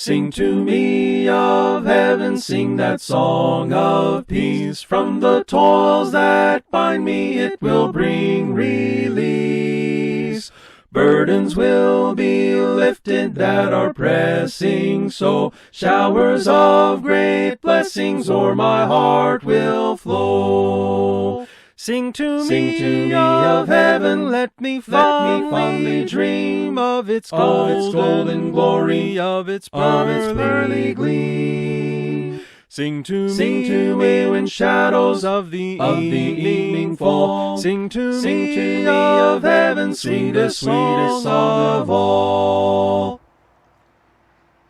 Sing to me of heaven, sing that song of peace. From the toils that bind me, it will bring release. Burdens will be lifted that are pressing so. Showers of great blessings o'er my heart will flow. Sing to Sing me, to me of of heaven, let me me fondly, fondly dream of its of golden, its golden glory, of its of its pearly pearly gleam. Sing to Sing me, to me me when shadows of the, of the evening evening fall. fall. Sing to Sing me, to me of of heaven, heaven, sweetest, sweetest song song of all.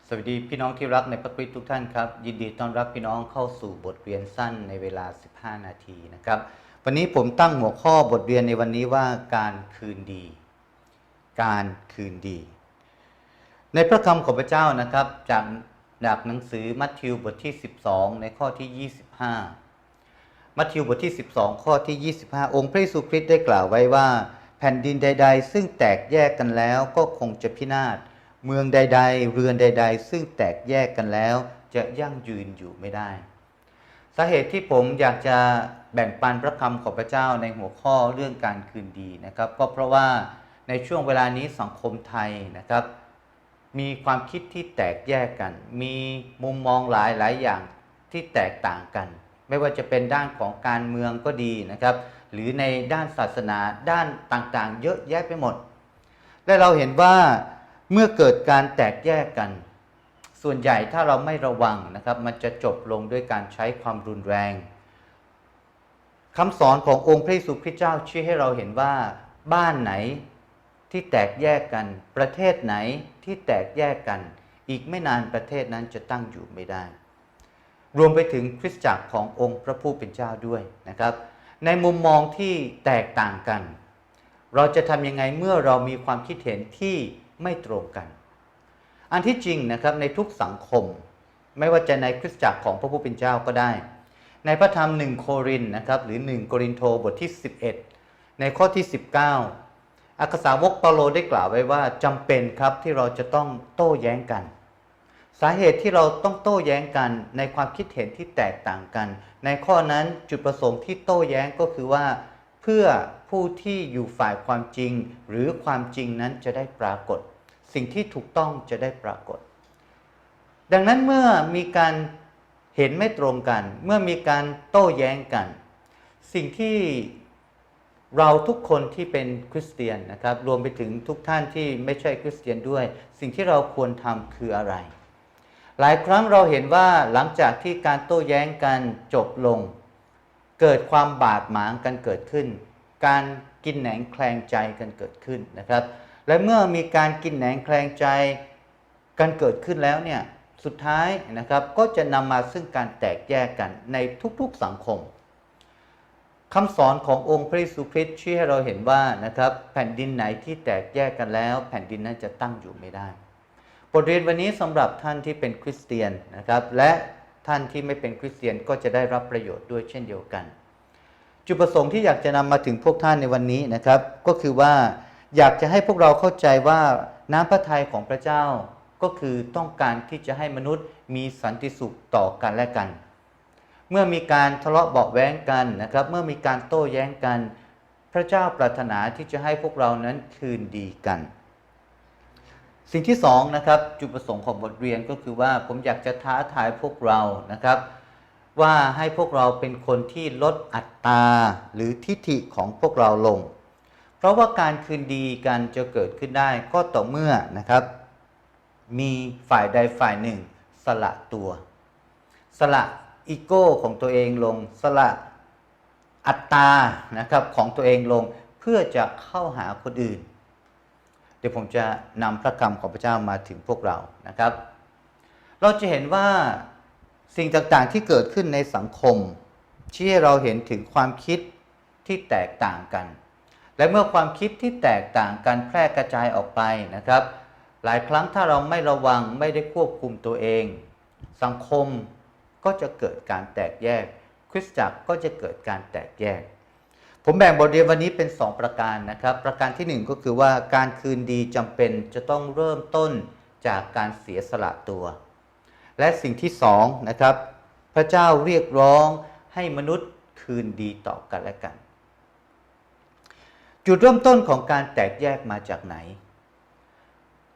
สวัสดีพี่น้องที่รักในพระคริสต์ทุกท่านครับ ยินดีต้อนรับพี่น้องเข้าสู่บทเรียนสั้นในเวลา 15 นาทีนะครับ วันนี้ผมตั้งหัวข้อบทเรียนในวันนี้ว่าการคืนดี การคืนดี ในพระคำของพระเจ้านะครับ จากจากหนังสือมัทธิวบทที่ 12 ในข้อที่ 25 มัทธิวบทที่ 12 ข้อที่ 25 องค์พระเยซูคริสต์ได้กล่าวไว้ว่า แผ่นดินใด ๆ ซึ่งแตกแยกกันแล้วก็คงจะพินาศเมืองใด ๆ เรือนใด ๆ ซึ่งแตกแยกกันแล้ว จะยั่งยืนอยู่ไม่ได้ สาเหตุที่ผมอยากจะ แบ่งปันพระคำของพระเจ้าในหัวข้อเรื่องการคืนดีนะครับ ก็เพราะว่าในช่วงเวลานี้สังคมไทยนะครับ มีความคิดที่แตกแยกกัน มีมุมมองหลายหลายอย่างที่แตกต่างกัน ไม่ว่าจะเป็นด้านของการเมืองก็ดีนะครับ หรือในด้านศาสนาด้านต่างๆ เยอะแยะไปหมด และเราเห็นว่าเมื่อเกิดการแตกแยกกัน ส่วนใหญ่ถ้าเราไม่ระวังนะครับ มันจะจบลงด้วยการใช้ความรุนแรง คำสอนขององค์พระเยซูคริสต์เจ้าชี้ให้เราเห็นว่าบ้านไหนที่แตกแยกกัน ประเทศไหนที่แตกแยกกัน อีกไม่นานประเทศนั้นจะตั้งอยู่ไม่ได้ รวมไปถึงคริสตจักรขององค์พระผู้เป็นเจ้าด้วยนะครับ ในมุมมองที่แตกต่างกัน เราจะทำยังไงเมื่อเรามีความคิดเห็นที่ไม่ตรงกัน อันที่จริงนะครับในทุกสังคม ไม่ว่าจะในคริสตจักรของพระผู้เป็นเจ้าก็ได้ ในพระธรรมหนึ่งโครินนะครับหรือ1โครินโตบทที่ 11 ในข้อที่ 19 อักษาวกเปาโลได้กล่าวไว้ว่าจำเป็นครับที่เราจะต้องโต้แย้งกัน สาเหตุที่เราต้องโต้แย้งกัน ในความคิดเห็นที่แตกต่างกัน ในข้อนั้นจุดประสงค์ที่โต้แย้งก็คือว่า เพื่อผู้ที่อยู่ฝ่ายความจริง หรือความจริงนั้นจะได้ปรากฏ สิ่งที่ถูกต้องจะได้ปรากฏ ดังนั้นเมื่อมีการ เห็นไม่ตรงกัน เมื่อมีการโต้แย้งกัน สิ่งที่เราทุกคนที่เป็นคริสเตียนนะครับ รวมไปถึงทุกท่านที่ไม่ใช่คริสเตียนด้วย สิ่งที่เราควรทำคืออะไร หลายครั้งเราเห็นว่าหลังจากที่การโต้แย้งกันจบลง เกิดความบาดหมางกันเกิดขึ้น การกินแหนงแคลงใจกันเกิดขึ้นนะครับ และเมื่อมีการกินแหนงแคลงใจกันเกิดขึ้นแล้วเนี่ย สุดท้ายนะครับก็จะนำมาซึ่งการแตกแยกกันในทุกๆสังคมคำสอนขององค์พระเยซูคริสต์ชี้ให้เราเห็นว่านะครับแผ่นดินไหนที่แตกแยกกันแล้ว แผ่นดินนั้นจะตั้งอยู่ไม่ได้ บทเรียนวันนี้สำหรับท่านที่เป็นคริสเตียนนะครับและท่านที่ไม่เป็นคริสเตียนก็จะได้รับประโยชน์ด้วยเช่นเดียวกัน จุดประสงค์ที่อยากจะนำมาถึงพวกท่านในวันนี้นะครับ ก็คือว่าอยากจะให้พวกเราเข้าใจว่าน้ำพระทัยของพระเจ้า ก็คือต้องการที่จะให้มนุษย์มีสันติสุขต่อกันและกัน เมื่อมีการทะเลาะเบาแว้งกันนะครับ เมื่อมีการโต้แย้งกัน พระเจ้าปรารถนาที่จะให้พวกเรานั้นคืนดีกัน สิ่งที่สองนะครับจุดประสงค์ของบทเรียนก็คือว่าผมอยากจะท้าทายพวกเรานะครับ ว่าให้พวกเราเป็นคนที่ลดอัตราหรือทิฐิของพวกเราลง เพราะว่าการคืนดีกันจะเกิดขึ้นได้ก็ต่อเมื่อนะครับ มีฝ่ายใดฝ่ายหนึ่ง สละตัว สละอีโก้ของตัวเองลง สละอัตรานะครับของตัวเองลงเพื่อจะเข้าหาคนอื่น เดี๋ยวผมจะนำพระคำของพระเจ้ามาถึงพวกเรานะครับ เราจะเห็นว่าสิ่งต่างๆที่เกิดขึ้นในสังคมชี้ให้เราเห็นถึงความคิดที่แตกต่างกัน และเมื่อความคิดที่แตกต่างกันแพร่กระจายออกไปนะครับ หลายครั้งถ้าเราไม่ระวังไม่ได้ควบคุมตัวเอง สังคมก็จะเกิดการแตกแยก คริสตจักรก็จะเกิดการแตกแยก ผมแบ่งบทเรียนวันนี้เป็น 2 ประการนะครับ ประการที่ 1 ก็คือว่าการคืนดีจำเป็นจะต้องเริ่มต้นจากการเสียสละตัว และสิ่งที่สองนะครับ พระเจ้าเรียกร้องให้มนุษย์คืนดีต่อกันและกัน จุดเริ่มต้นของการแตกแยกมาจากไหน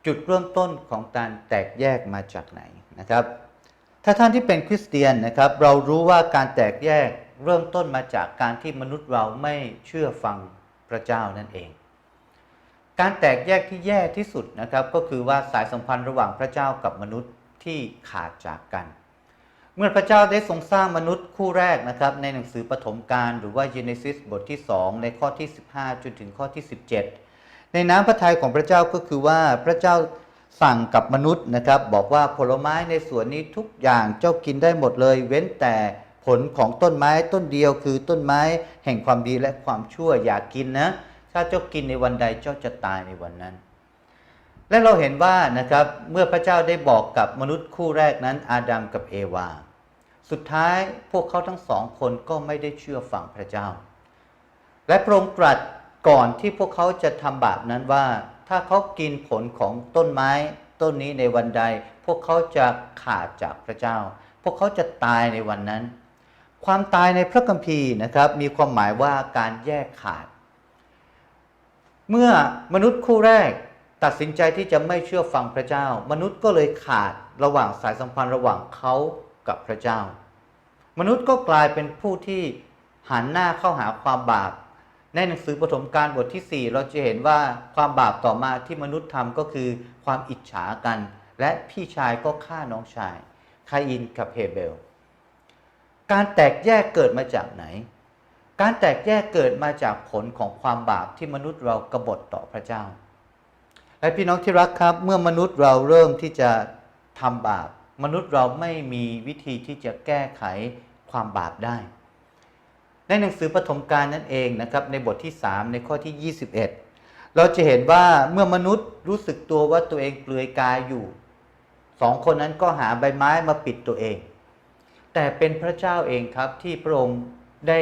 จุดเริ่มต้นของการแตกแยกมาจากไหนนะครับ ถ้าท่านที่เป็นคริสเตียนนะครับ เรารู้ว่าการแตกแยกเริ่มต้นมาจากการที่มนุษย์เราไม่เชื่อฟังพระเจ้านั่นเอง การแตกแยกที่แย่ที่สุดนะครับ ก็คือว่าสายสัมพันธ์ระหว่างพระเจ้ากับมนุษย์ที่ขาดจากกัน เมื่อพระเจ้าได้ทรงสร้างมนุษย์คู่แรกนะครับ ในหนังสือปฐมกาลหรือว่า Genesis บทที่ 2 ในข้อที่ 15 จนถึงข้อที่ 17 ในน้ำพระทัยของพระเจ้าก็คือว่าพระเจ้าสั่งกับมนุษย์นะครับ บอกว่าผลไม้ในสวนนี้ทุกอย่างเจ้ากินได้หมดเลย เว้นแต่ผลของต้นไม้ต้นเดียวคือต้นไม้แห่งความดีและความชั่วอย่ากกินนะถ้าเจ้ากินในวันใดเจ้าจะตายในวันนั้น และเราเห็นว่านะครับเมื่อพระเจ้าได้บอกกับมนุษย์คู่แรกนั้น อาดัมกับเอวา สุดท้ายพวกเขาทั้งสองคนก็ไม่ได้เชื่อฟังพระเจ้า และพระองค์ตรัส ก่อนที่พวกเขาจะทำบาปนั้นว่า ถ้าเขากินผลของต้นไม้ต้นนี้ในวันใด พวกเขาจะขาดจากพระเจ้า พวกเขาจะตายในวันนั้น ความตายในพระคัมภีร์นะครับ มีความหมายว่าการแยกขาด เมื่อมนุษย์คู่แรกตัดสินใจที่จะไม่เชื่อฟังพระเจ้า มนุษย์ก็เลยขาดระหว่างสายสัมพันธ์ระหว่างเขากับพระเจ้า มนุษย์ก็กลายเป็นผู้ที่หันหน้าเข้าหาความบาป ในหนังสือปฐมกาลบทที่ 4 เราจะเห็นว่าความบาปต่อมาที่มนุษย์ทำก็คือความอิจฉากัน และพี่ชายก็ฆ่าน้องชายคาอินกับเฮเบล การแตกแยกเกิดมาจากไหน การแตกแยกเกิดมาจากผลของความบาปที่มนุษย์เรากบฏต่อพระเจ้า และพี่น้องที่รักครับเมื่อมนุษย์เราเริ่มที่จะทำบาป มนุษย์เราไม่มีวิธีที่จะแก้ไขความบาปได้ ในหนังสือปฐมกาลนั่นเองนะครับในบทที่ 3 ในข้อที่ 21 เราจะเห็นว่าเมื่อมนุษย์รู้สึกตัวว่าตัวเองเปลือยกายอยู่สองคนนั้นก็หาใบไม้มาปิดตัวเอง แต่เป็นพระเจ้าเองครับที่พระองค์ได้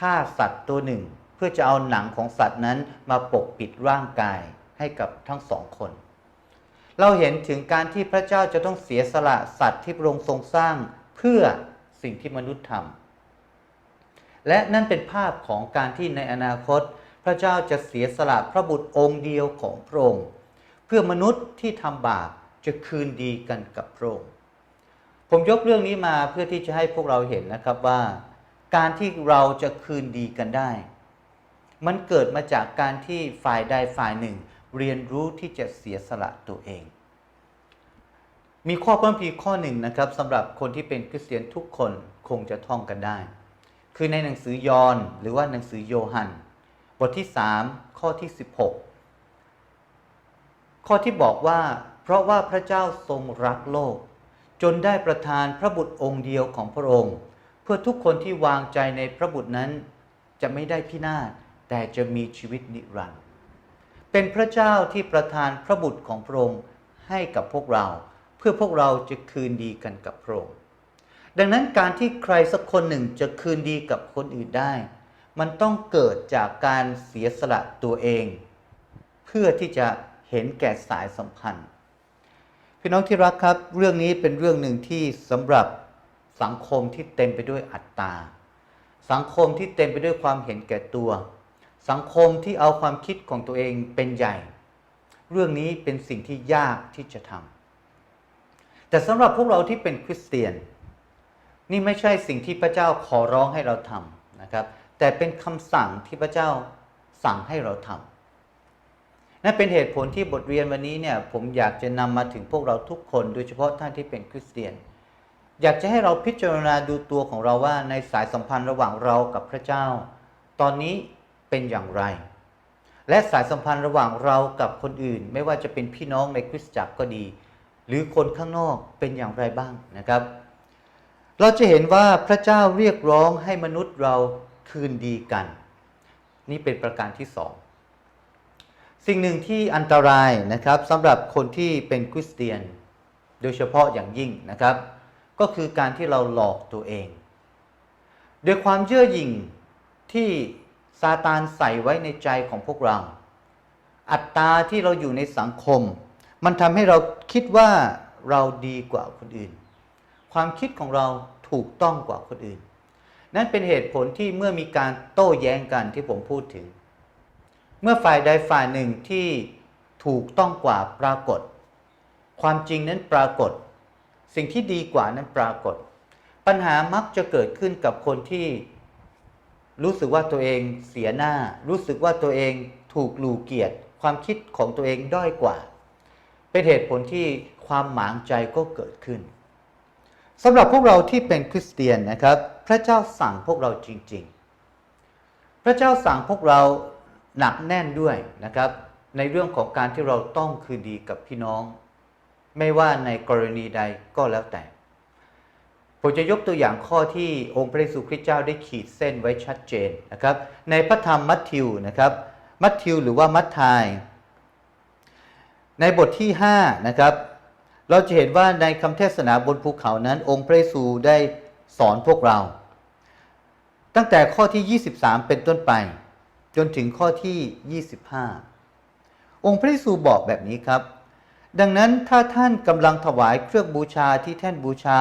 ฆ่าสัตว์ตัวหนึ่ง เพื่อจะเอาหนังของสัตว์นั้นมาปกปิดร่างกายให้กับทั้งสองคน เราเห็นถึงการที่พระเจ้าจะต้องเสียสละสัตว์ที่พระองค์ทรงสร้างเพื่อสิ่งที่มนุษย์ทำ และนั่นเป็นภาพของการที่ในอนาคต พระเจ้าจะเสียสละพระบุตรองค์เดียวของพระองค์เพื่อมนุษย์ที่ทำบาปจะคืนดีกันกับพระองค์ผมยกเรื่องนี้มาเพื่อที่จะให้พวกเราเห็นนะครับว่า การที่เราจะคืนดีกันได้ มันเกิดมาจากการที่ฝ่ายใดฝ่ายหนึ่ง เรียนรู้ที่จะเสียสละตัวเอง มีข้อพระคัมภีร์ข้อหนึ่งนะครับสำหรับคนที่เป็นคริสเตียนทุกคนคงจะท่องกันได้ คือในหนังสือยอห์นหรือว่าหนังสือโยฮัน บทที่ 3 ข้อที่ 16 ข้อที่บอกว่า เพราะว่าพระเจ้าทรงรักโลก จนได้ประทานพระบุตรองค์เดียวของพระองค์ เพื่อทุกคนที่วางใจในพระบุตรนั้น จะไม่ได้พินาศแต่จะมีชีวิตนิรันดร์เป็นพระเจ้าที่ประทานพระบุตรของพระองค์ให้กับพวกเรา เพื่อพวกเราจะคืนดีกันกับพระองค์ ดังนั้นการที่ใครสักคนหนึ่งจะคืนดีกับคนอื่นได้ มันต้องเกิดจากการเสียสละตัวเอง เพื่อที่จะเห็นแก่สายสัมพันธ์พี่น้องที่รักครับ เรื่องนี้เป็นเรื่องหนึ่งที่สำหรับสังคมที่เต็มไปด้วยอัตตา สังคมที่เต็มไปด้วยความเห็นแก่ตัว สังคมที่เอาความคิดของตัวเองเป็นใหญ่ เรื่องนี้เป็นสิ่งที่ยากที่จะทำแต่สำหรับพวกเราที่เป็นคริสเตียน นี่ไม่ใช่สิ่งที่พระเจ้าขอร้องให้เราทำนะครับ แต่เป็นคำสั่งที่พระเจ้าสั่งให้เราทำนั่นเป็นเหตุผลที่บทเรียนวันนี้เนี่ยผมอยากจะนำมาถึงพวกเราทุกคน โดยเฉพาะท่านที่เป็นคริสเตียน อยากจะให้เราพิจารณาดูตัวของเราว่าในสายสัมพันธ์ระหว่างเรากับพระเจ้า ตอนนี้เป็นอย่างไร และสายสัมพันธ์ระหว่างเรากับคนอื่น ไม่ว่าจะเป็นพี่น้องในคริสตจักรก็ดี หรือคนข้างนอกเป็นอย่างไรบ้างนะครับ เราจะเห็นว่าพระเจ้าเรียกร้องให้มนุษย์เราคืนดีกัน นี่เป็นประการที่สองสิ่งหนึ่งที่อันตรายนะครับสำหรับคนที่เป็นคริสเตียน โดยเฉพาะอย่างยิ่งนะครับ ก็คือการที่เราหลอกตัวเองด้วยความเย่อหยิ่งที่ซาตานใส่ไว้ในใจของพวกเรา อัตตาที่เราอยู่ในสังคม มันทำให้เราคิดว่าเราดีกว่าคนอื่น ความคิดของเราถูกต้องกว่าคนอื่น นั่นเป็นเหตุผลที่เมื่อมีการโต้แย้งกันที่ผมพูดถึง เมื่อฝ่ายใดฝ่ายหนึ่งที่ถูกต้องกว่าปรากฏ ความจริงนั้นปรากฏ สิ่งที่ดีกว่านั้นปรากฏ ปัญหามักจะเกิดขึ้นกับคนที่รู้สึกว่าตัวเองเสียหน้า รู้สึกว่าตัวเองถูกลูเกียรติ ความคิดของตัวเองด้อยกว่า เป็นเหตุผลที่ความหมางใจก็เกิดขึ้น สำหรับพวกเราที่เป็นคริสเตียนนะครับ พระเจ้าสั่งพวกเราจริง ๆ พระเจ้าสั่งพวกเราหนักแน่นด้วยนะครับ ในเรื่องของการที่เราต้องคืนดีกับพี่น้อง ไม่ว่าในกรณีใดก็แล้วแต่ผมจะยกตัวอย่างข้อที่องค์พระเยซูคริสต์เจ้าได้ขีดเส้นไว้ชัดเจนนะครับ ในพระธรรมมัทธิวนะครับ มัทธิวหรือว่ามัทธาย ในบทที่5นะครับ เราจะเห็นว่าในคำเทศนาบนภูเขานั้น องค์พระเยซูได้สอนพวกเรา ตั้งแต่ข้อที่ 23 เป็นต้นไป จนถึงข้อที่ 25 องค์พระเยซูบอกแบบนี้ครับ ดังนั้นถ้าท่านกำลังถวายเครื่องบูชาที่แท่นบูชา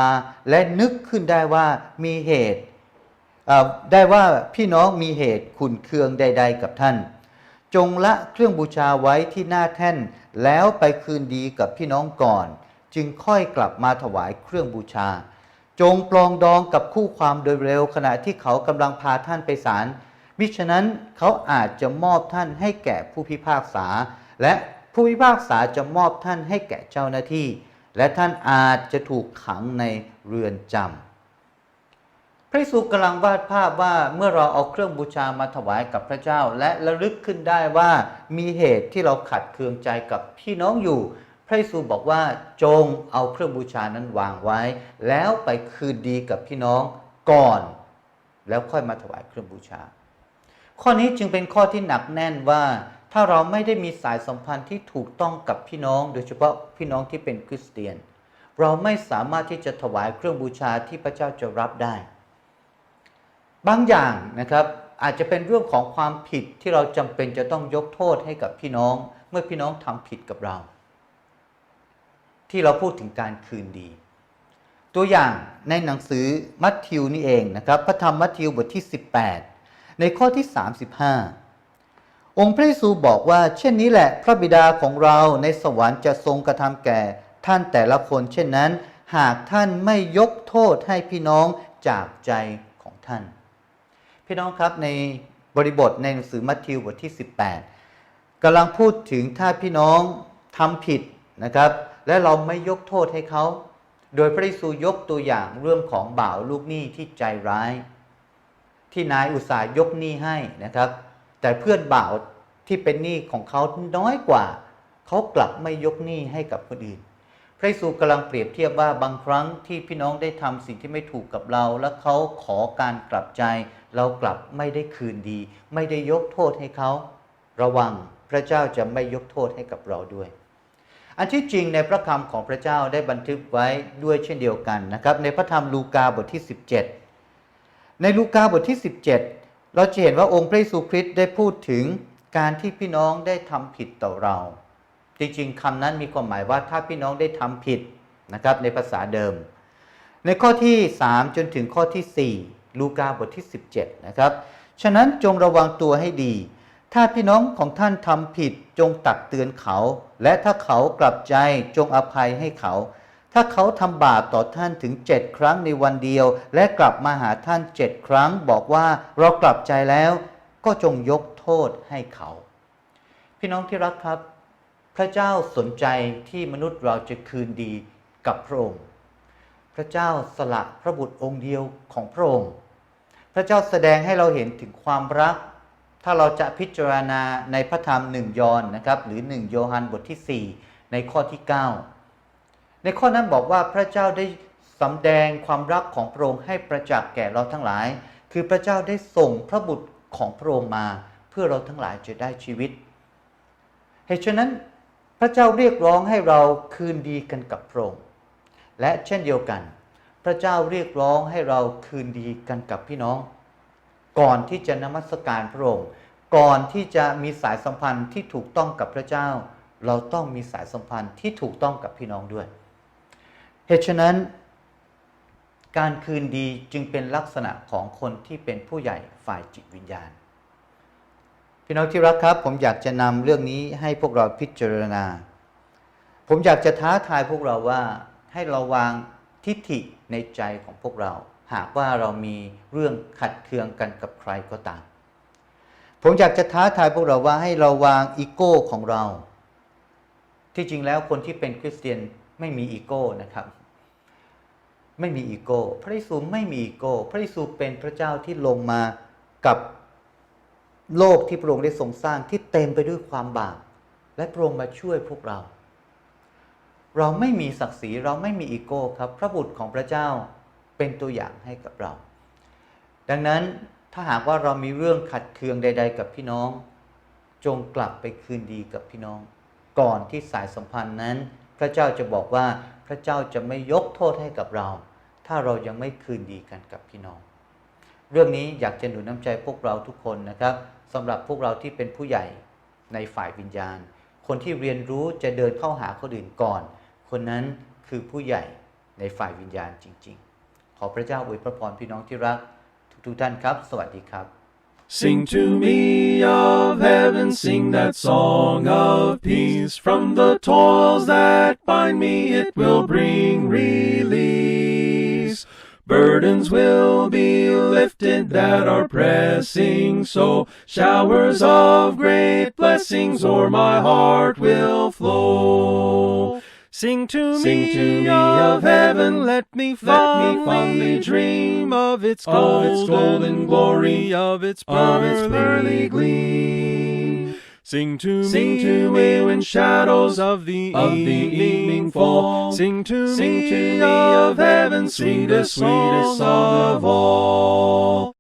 และนึกขึ้นได้ว่ามีเหตุได้ว่าพี่น้องมีเหตุขุนเคืองใด ๆ กับท่าน จงละเครื่องบูชาไว้ที่หน้าแท่นแล้วไปคืนดีกับพี่น้องก่อน จึงค่อยกลับมาถวายเครื่องบูชา จงปลองดองกับคู่ความโดยเร็วขณะที่เขากำลังพาท่านไปศาลมิฉะนั้นเขาอาจจะมอบท่านให้แก่ผู้พิพากษา และผู้พิพากษาจะมอบท่านให้แก่เจ้าหน้าที่ และท่านอาจจะถูกขังในเรือนจำพระเยซูกำลังวาดภาพว่าเมื่อเราเอาเครื่องบูชามาถวายกับพระเจ้า และระลึกขึ้นได้ว่ามีเหตุที่เราขัดเคืองใจกับพี่น้องอยู่ ระเยซูบอกว่าจงเอาเครื่องบูชานั้นวางไว้ แล้วไปคืนดีกับพี่น้องก่อน แล้วค่อยมาถวายเครื่องบูชา ข้อนี้จึงเป็นข้อที่หนักแน่นว่า ถ้าเราไม่ได้มีสายสัมพันธ์ที่ถูกต้องกับพี่น้อง โดยเฉพาะพี่น้องที่เป็นคริสเตียน เราไม่สามารถที่จะถวายเครื่องบูชาที่พระเจ้าจะรับได้ บางอย่างนะครับอาจจะเป็นเรื่องของความผิดที่เราจำเป็นจะต้องยกโทษให้กับพี่น้อง เมื่อพี่น้องทำผิดกับเรา ที่เราพูดถึงการคืนดี ตัวอย่างในหนังสือมัทธิวนี่เองนะครับ พระธรรมมัทธิวบทที่ 18 ในข้อที่ 35 องค์พระเยซูบอกว่า เช่นนี้แหละพระบิดาของเราในสวรรค์จะทรงกระทำแก่ท่านแต่ละคน เช่นนั้น หากท่านไม่ยกโทษให้พี่น้องจากใจของท่าน พี่น้องครับในบริบทในหนังสือมัทธิวบทที่ 18กำลังพูดถึงถ้าพี่น้องทำผิดนะครับ และเราไม่ยกโทษให้เขา โดยพระเยซูยกตัวอย่างเรื่องของบ่าวลูกหนี้ที่ใจร้าย ที่นายอุตสาห์ยกหนี้ให้นะครับ แต่เพื่อนบ่าวที่เป็นหนี้ของเขาน้อยกว่า เขากลับไม่ยกหนี้ให้กับคนอื่น พระเยซูกำลังเปรียบเทียบว่าบางครั้งที่พี่น้องได้ทำสิ่งที่ไม่ถูกกับเรา และเขาขอการกลับใจ เรากลับไม่ได้คืนดี ไม่ได้ยกโทษให้เขา ระวังพระเจ้าจะไม่ยกโทษให้กับเราด้วย อันที่จริงในพระคำของพระเจ้าได้บันทึกไว้ด้วยเช่นเดียวกันนะครับ ในพระธรรมลูกาบทที่ 17 ในลูกาบทที่ 17 เราจะเห็นว่าองค์พระเยซูคริสต์ได้พูดถึงการที่พี่น้องได้ทำผิดต่อเรา จริงๆคำนั้นมีความหมายว่าถ้าพี่น้องได้ทำผิดนะครับในภาษาเดิม ในข้อที่ 3 จนถึงข้อที่ 4 ลูกาบทที่ 17 นะครับ ฉะนั้นจงระวังตัวให้ดี ถ้าพี่น้องของท่านทำผิดจงตักเตือนเขา และถ้าเขากลับใจจงอภัยให้เขา ถ้าเขาทำบาปต่อท่านถึงเจ็ดครั้งในวันเดียว และกลับมาหาท่านเจ็ดครั้ง บอกว่าเรากลับใจแล้ว ก็จงยกโทษให้เขา พี่น้องที่รักครับ พระเจ้าสนใจที่มนุษย์เราจะคืนดีกับพระองค์พระเจ้าสละพระบุตรองค์เดียวของพระองค์ พระเจ้าแสดงให้เราเห็นถึงความรัก ถ้าเราจะพิจารณาในพระธรรมหนึ่งยอห์นนะครับหรือหนึ่งโยฮันบทที่ 4 ในข้อที่ 9 ในข้อนั้นบอกว่าพระเจ้าได้สำแดงความรักของพระองค์ให้ประจักษ์แก่เราทั้งหลาย คือพระเจ้าได้ส่งพระบุตรของพระองค์มา เพื่อเราทั้งหลายจะได้ชีวิตเหตุฉะนั้นพระเจ้าเรียกร้องให้เราคืนดีกันกับพระองค์และเช่นเดียวกัน พระเจ้าเรียกร้องให้เราคืนดีกันกับพี่น้อง ก่อนที่จะนมัสการพระองค์ ก่อนที่จะมีสายสัมพันธ์ที่ถูกต้องกับพระเจ้า เราต้องมีสายสัมพันธ์ที่ถูกต้องกับพี่น้องด้วย เหตุฉะนั้น การคืนดีจึงเป็นลักษณะของคนที่เป็นผู้ใหญ่ฝ่ายจิตวิญญาณ พี่น้องที่รักครับ ผมอยากจะนำเรื่องนี้ให้พวกเราพิจารณา ผมอยากจะท้าทายพวกเราว่าให้เราวางทิฏฐิในใจของพวกเรา หากว่าเรามีเรื่องขัดเคืองกันกับใครก็ตาม ผมอยากจะท้าทายพวกเราว่าให้เราวางอีโก้ของเรา ที่จริงแล้วคนที่เป็นคริสเตียนไม่มีอีโก้นะครับ ไม่มีอีโก้ พระเยซูไม่มีอีโก้ พระเยซูเป็นพระเจ้าที่ลงมากับโลกที่พระองค์ได้ทรงสร้างที่เต็มไปด้วยความบาปและพระองค์มาช่วยพวกเรา เราไม่มีศักดิ์ศรีเราไม่มีอีโก้ครับ พระบุตรของพระเจ้า เป็นตัวอย่างให้กับเรา ดังนั้นถ้าหากว่าเรามีเรื่องขัดเคืองใด ๆ กับพี่น้อง จงกลับไปคืนดีกับพี่น้อง ก่อนที่สายสัมพันธ์นั้น พระเจ้าจะบอกว่าพระเจ้าจะไม่ยกโทษให้กับเรา ถ้าเรายังไม่คืนดีกันกับพี่น้อง เรื่องนี้อยากจะหนุนน้ำใจพวกเราทุกคนนะครับสำหรับพวกเราที่เป็นผู้ใหญ่ในฝ่ายวิญญาณ คนที่เรียนรู้จะเดินเข้าหาคนอื่นก่อน คนนั้นคือผู้ใหญ่ในฝ่ายวิญญาณจริง ๆ ขอพระเจ้าอวยพระพรพี่น้องที่รัก Sing to me of heaven, sing that song of peace. From the toils that bind me, it will bring release. Burdens will be lifted that are pressing, so showers of great blessings o'er my heart will flow. Sing to Sing me, to me of heaven, let me let me fondly, fondly dream of its of golden, its golden glory, of its of its pearly gleam. Sing to Sing me to when me when shadows of the of the evening fall. Sing to Sing me to me of heaven, sweetest, sweetest song song of of all.